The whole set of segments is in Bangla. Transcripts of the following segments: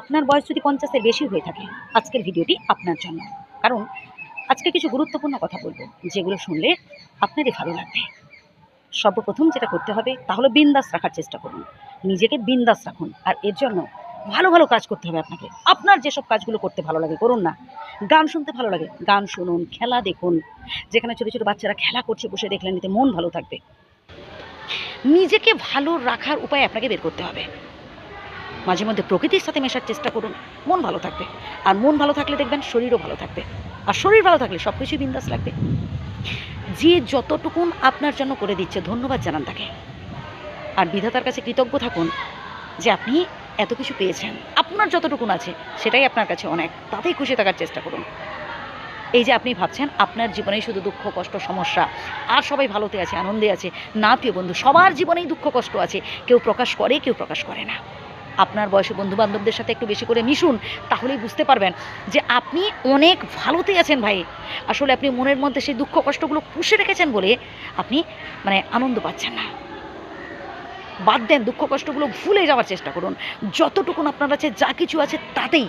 আপনার বয়স যদি পঞ্চাশের বেশি হয়ে থাকে, আজকের ভিডিওটি আপনার জন্য। কারণ আজকে কিছু গুরুত্বপূর্ণ কথা বলব, যেগুলো শুনলে আপনারই ভালো লাগবে। সর্বপ্রথম যেটা করতে হবে তাহলে বিন্দাস রাখার চেষ্টা করুন। নিজেকে বিন্দাস রাখুন, আর এর জন্য ভালো ভালো কাজ করতে হবে আপনাকে। আপনার যেসব কাজগুলো করতে ভালো লাগে, করুন না। গান শুনতে ভালো লাগে, গান শুনুন, খেলা দেখুন। যেখানে ছোটো ছোটো বাচ্চারা খেলা করছে, বসে দেখলেন এতে মন ভালো থাকবে। নিজেকে ভালো রাখার উপায় আপনাকে বের করতে হবে। মাঝে মধ্যে প্রকৃতির সাথে মেশার চেষ্টা করুন। মন ভালো থাকবে। আর মন ভালো থাকলে দেখবেন শরীরও ভালো থাকবে। আর শরীর ভালো থাকলে সব কিছুই বিন্দাস লাগবে। যে যতটুকুন আপনার জন্য করে দিচ্ছে, ধন্যবাদ জানান তাকে। আর বিধাতার কাছে কৃতজ্ঞ থাকুন যে আপনি এত কিছু পেয়েছেন। আপনার যতটুকুন আছে, সেটাই আপনার কাছে অনেক। তাতেই খুশি থাকার চেষ্টা করুন। এই যে আপনি ভাবছেন, আপনার জীবনেই শুধু দুঃখ, কষ্ট, সমস্যা। আর সবাই ভালোতে আছে, আনন্দে আছে। না প্রিয় বন্ধু, সবার জীবনেই দুঃখ, কষ্ট আছে। কেউ প্রকাশ করে, কেউ প্রকাশ করে না। আপনার বয়সী বন্ধু বান্ধবদের সাথে একটু বেশি করে মিশুন, তাহলেই বুঝতে পারবেন যে আপনি অনেক ভালোতে আছেন ভাই। আসলে আপনি মনের মধ্যে সেই দুঃখ কষ্টগুলো পুষে রেখেছেন বলে আপনি মানে আনন্দ পাচ্ছেন না। বাদ দেন দুঃখ কষ্টগুলো ভুলে যাওয়ার চেষ্টা করুন। যতটুকুন আপনার আছে যা কিছু আছে তাতেই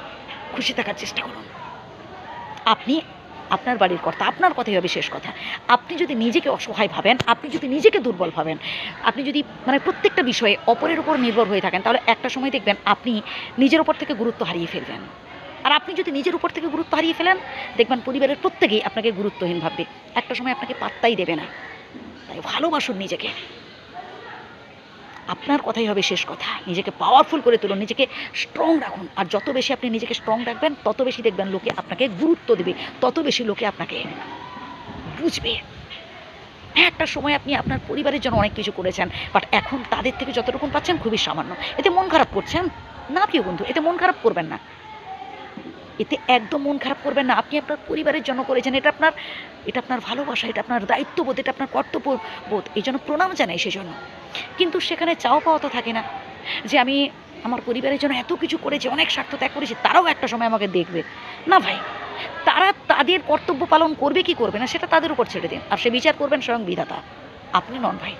খুশি থাকার চেষ্টা করুন। আপনি আপনার বাড়ির কর্তা, আপনার কথাই হবে শেষ কথা। আপনি যদি নিজেকে অসহায় ভাবেন, আপনি যদি নিজেকে দুর্বল ভাবেন, আপনি যদি মানে প্রত্যেকটা বিষয়ে অপরের উপর নির্ভর হয়ে থাকেন, তাহলে একটা সময় দেখবেন আপনি নিজের উপর থেকে গুরুত্ব হারিয়ে ফেলবেন। আর আপনি যদি নিজের উপর থেকে গুরুত্ব হারিয়ে ফেলেন, দেখবেন পরিবারের প্রত্যেকেই আপনাকে গুরুত্বহীন ভাববে। একটা সময় আপনাকে পাত্তাই দেবে না। তাই ভালোবাসুন নিজেকে। আপনার কথাই হবে শেষ কথা। নিজেকে পাওয়ারফুল করে তুলুন, নিজেকে স্ট্রং রাখুন। আর যত বেশি আপনি নিজেকে স্ট্রং রাখবেন, তত বেশি দেখবেন লোকে আপনাকে গুরুত্ব দেবে, তত বেশি লোকে আপনাকে বুঝবে। হ্যাঁ একটা সময় আপনি আপনার পরিবারের জন্য অনেক কিছু করেছেন বাট এখন তাদের থেকে যতটুকু পাচ্ছেন খুবই সামান্য। এতে মন খারাপ করছেন? না প্রিয় বন্ধু, এতে মন খারাপ করবেন না। এতে একদম মন খারাপ করবেন না। আপনি আপনার পরিবারের জন্য করেছেন। এটা আপনার এটা আপনার ভালোবাসা, এটা আপনার দায়িত্ববোধ, এটা আপনার কর্তব্যবোধ। এই জন্য প্রণাম জানাই সেজন্য। কিন্তু সেখানে চাও পাওয়া তো থাকে না। যে আমি আমার পরিবারের জন্য এত কিছু করেছি, অনেক স্বার্থ ত্যাগ করেছি, তারাও একটা সময় আমাকে দেখবে। না ভাই, তারা তাদের কর্তব্য পালন করবে কি করবে না, সেটা তাদের উপর ছেড়ে দিন। আর সে বিচার করবেন স্বয়ং বিধাতা। আপনি নন ভাই।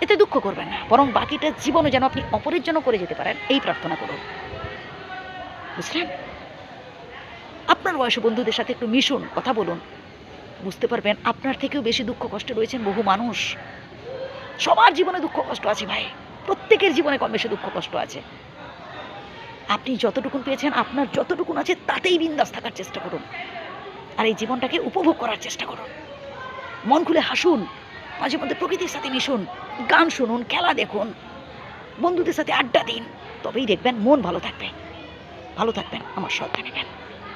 এতে দুঃখ করবেন না। বরং বাকিটা জীবনে যেন আপনি অপরের জন্য করে যেতে পারেন, এই প্রার্থনা করুন। বুঝলেন? আপনার বয়সী বন্ধুদের সাথে একটু মিশুন, কথা বলুন। বুঝতে পারবেন আপনার থেকেও বেশি দুঃখ কষ্টে রয়েছেন বহু মানুষ। সবার জীবনে দুঃখ কষ্ট আছে ভাই। প্রত্যেকের জীবনে কম বেশি দুঃখ কষ্ট আছে। আপনি যতটুকুন পেয়েছেন, আপনার যতটুকুন আছে, তাতেই বিন্দাস থাকার চেষ্টা করুন। আর এই জীবনটাকে উপভোগ করার চেষ্টা করুন। মন খুলে হাসুন, মাঝে মধ্যে প্রকৃতির সাথে মিশুন, গান শুনুন, খেলা দেখুন, বন্ধুদের সাথে আড্ডা দিন, তবেই দেখবেন মন ভালো থাকবে। ভালো থাকবেন আমার শ্রদ্ধা নেবেন